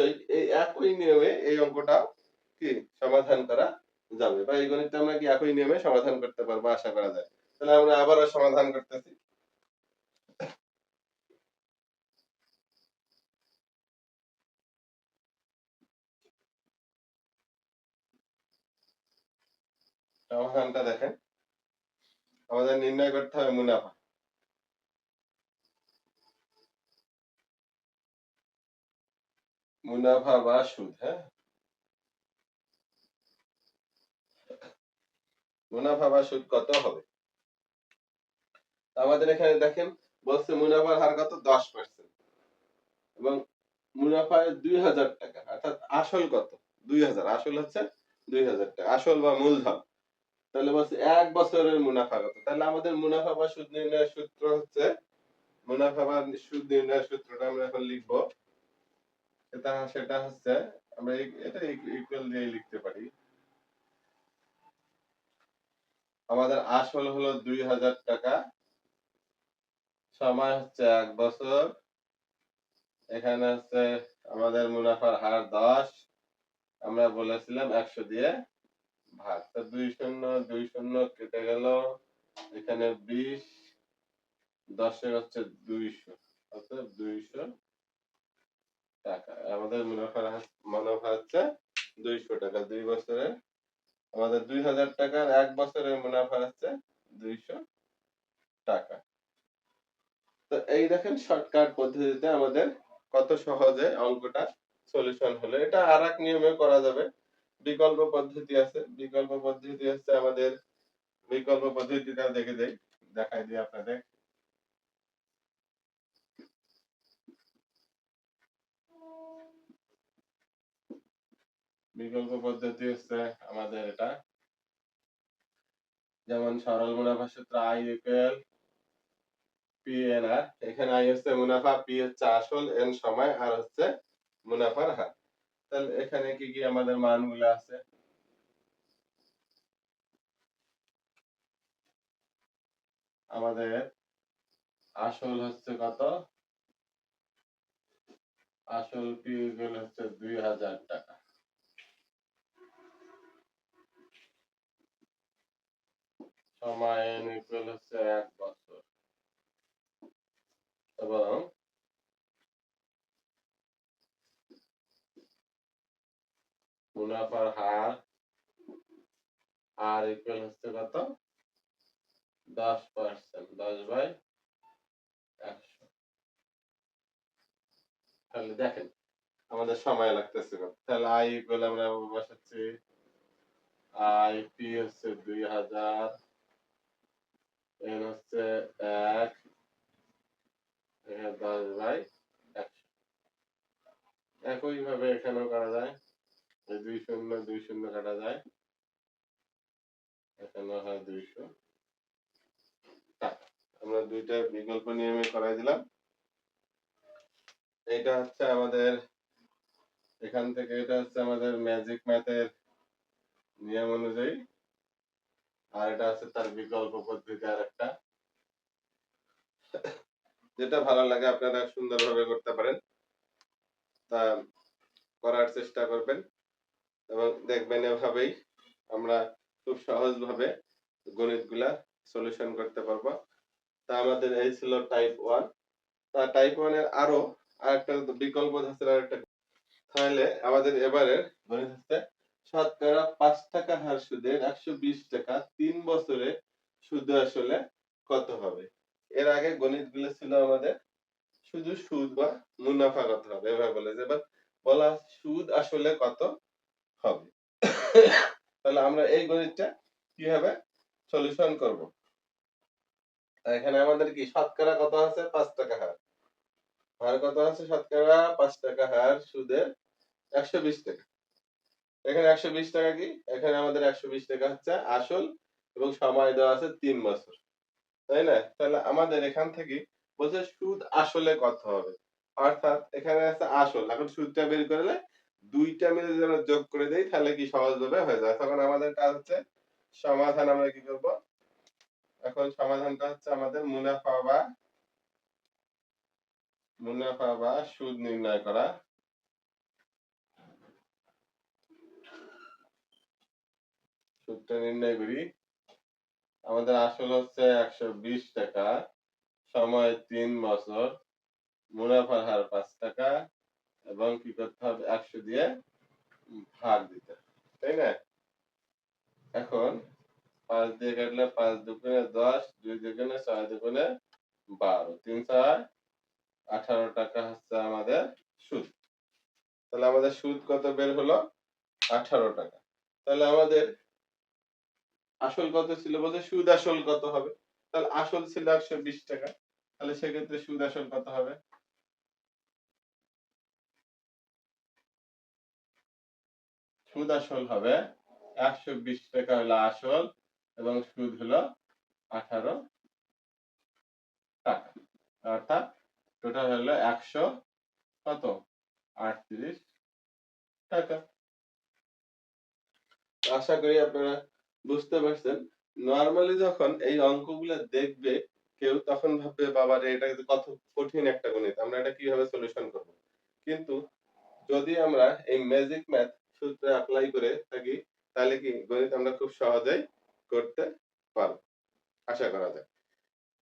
অবশ্যই এই একই নিয়মে এই অঙ্কটা কি সমাধান করা যাবে? বা এই গণিতটা আমরা কি একই নিয়মে সমাধান করতে পারব আশা করা যায়? তাহলে আমরা আবারও সমাধান করতেছি। সমাধানটা দেখেন। আমাদের নির্ণয় করতে হবে মুনাফা। মুনাফা বা সুদ হ্যাঁ? মুনাফা বা সুদ কত হবে? আমাদের এখানে দেখেন, বলছে মুনাফার হার কত? দশ পার্সেন্ট এবং মুনাফায় দুই হাজার টাকা, অর্থাৎ আসল কত? দুই হাজার। আসল হচ্ছে দুই হাজার টাকা। আসল বা মূলধন। তাহলে বলছে এক বছরের মুনাফা কত? তাহলে আমাদের মুনাফা বা সুদ নির্ণয়ের সূত্র হচ্ছে, মুনাফা বা সুদ নির্ণয়ের সূত্রটা আমরা এখন লিখব। সেটা সেটা হচ্ছে, আমরা এটা ইকুয়াল দিয়ে লিখতে পারি। আমাদের আসল হলো দুই হাজার টাকা। সময় হচ্ছে এক বছর। এখানে হচ্ছে আমাদের মুনাফার হার দশ। আমরা বলেছিলাম একশো দিয়ে ভাগ। তো দুই শূন্য দুই শূন্য কেটে গেল। এখানে বিশ দশে হচ্ছে দুইশো। অর্থাৎ দুইশো টাকা। আমাদের মুনাফার হার- মুনাফা হচ্ছে দুইশো টাকা। দুই বছরের আমাদের দুই হাজার টাকার এক বছরের মুনাফা হচ্ছে দুইশো টাকা। তো এই দেখেন শর্টকাট পদ্ধতিতে আমাদের কত সহজে অঙ্কটা সলিউশন হলো। এটা আর এক নিয়মে করা যাবে। বিকল্প পদ্ধতি আছে। বিকল্প পদ্ধতি হচ্ছে আমাদের বিকল্প পদ্ধতিটা দেখে দেই দেখাই দিই আপনাদের। বিকল্প পদ্ধতি হচ্ছে আমাদের এটা। যেমন সরল মুনাফা সূত্র I equal P N R এখানে আই হচ্ছে মুনাফা পি হচ্ছে আসল এন সময় আর হচ্ছে মুনাফার হার। তাহলে এখানে কি কি আমাদের মানগুলো আছে? আমাদের আসল হচ্ছে কত? আসল পি হচ্ছে দুই হাজার টাকা। মুনাফার হার আর ইকুয়াল হচ্ছে কত? দশ পার্সেন্ট দশ বাই একশো। তাহলে দেখেন, আমাদের সময় লাগতেছে তাহলে আই ইকুয়াল আমরা বসাচ্ছি। আই পি হচ্ছে দুই হাজার এন হচ্ছে এক এখানে দশ বাই একশো একই এখানেও করা যায় দুই শূন্য দুই শূন্য কাটা যায় এখানে হয় দুইশো টাকা আমরা দুইটা বিকল্প নিয়মে করাই দিলাম এটা হচ্ছে আমাদের এখান থেকে এটা হচ্ছে আমাদের ম্যাজিক ম্যাথের নিয়ম অনুযায়ী আর এটা হচ্ছে তার বিকল্প পদ্ধতি আর একটা যেটা ভালো লাগে, আপনারা সুন্দরভাবে করতে পারেন। তা করার চেষ্টা করবেন এবং দেখবেন এভাবেই আমরা খুব সহজভাবে গণিতগুলা সলিউশন করতে পারব। তা আমাদের এই ছিল টাইপ ওয়ান তা টাইপ ওয়ানের আরও আরেকটা বিকল্প ধাঁচের আরেকটা। তাহলে আমাদের এবারে গণিত হচ্ছে শতকরা পাঁচ টাকা হার সুদের একশো বিশ টাকা তিন বছরে সুদ আসলে কত হবে? এর আগে গণিতগুলো ছিল আমাদের শুধু সুদ বা মুনাফা কত হবে, এভাবে বলে যে বলা সুদ আসলে কত হবে? তাহলে আমরা এই গণিতটা কীভাবে সলিউশন করব? এখানে আমাদের কি শতকরা কত আছে? পাঁচ টাকা হার। হার কত আছে? শতকরা পাঁচ টাকা হার সুদের একশো বিশ টাকা। এখানে একশো বিশ টাকা কি? এখানে আমাদের একশো বিশ টাকা হচ্ছে আসল এবং সময় দেওয়া আছে তিন বছর। তাই না? তাহলে আমাদের এখান থেকে বলছে সুদ আসলে কত হবে? অর্থাৎ এখানে আছে আসল। এখন সুদটা বের করলে দুইটা মিলে যদি আমরা যোগ করে দেই, তাহলে কি সহজভাবে হয়ে যায়? তখন আমাদের কাজ হচ্ছে সমাধান আমরা কি করব? এখন সমাধানটা হচ্ছে আমাদের মুনাফা বা মুনাফা বা সুদ নির্ণয় করা। সুদটা নির্ণয় করি। আমাদের আসল হচ্ছে একশো বিশ টাকা, সময় তিন বছর, মুনাফার হার পাঁচ টাকা এবং কি করতে হবে? একশো দিয়ে ভাগ দিতে তাই না? এখন পাঁচ দিয়ে কাটলে পাঁচ দুগুণে দশ, দুই দুগুণে ছয় দুগুণে বারো, তিন ছয় আঠারো টাকা হচ্ছে আমাদের সুদ। তাহলে আমাদের সুদ কত বের হলো? আঠারো টাকা। তাহলে আমাদের আসল কত ছিল? বলতে সুদ আসল কত হবে? তাহলে আসল ছিল একশো বিশ টাকা। তাহলে সেক্ষেত্রে সুদ আসল কত হবে? সুদ আসল হবে একশো বিশ টাকা হলো আসল এবং সুদ হলো আঠারো টাকা। অর্থাৎ টোটাল হলো একশো কত? আটত্রিশ টাকা। আশা করি আপনারা বুঝতে পারছেন? নর্মালি যখন এই অঙ্কগুলো দেখবে, কেউ তখন ভাববে, বাবার, এটা কিন্তু কত কঠিন একটা গণিত, আমরা এটা কীভাবে সলিউশন করব? কিন্তু যদি আমরা এই ম্যাজিক ম্যাথ সূত্র অ্যাপ্লাই করে থাকি, তাহলে কি গণিত আমরা খুব সহজেই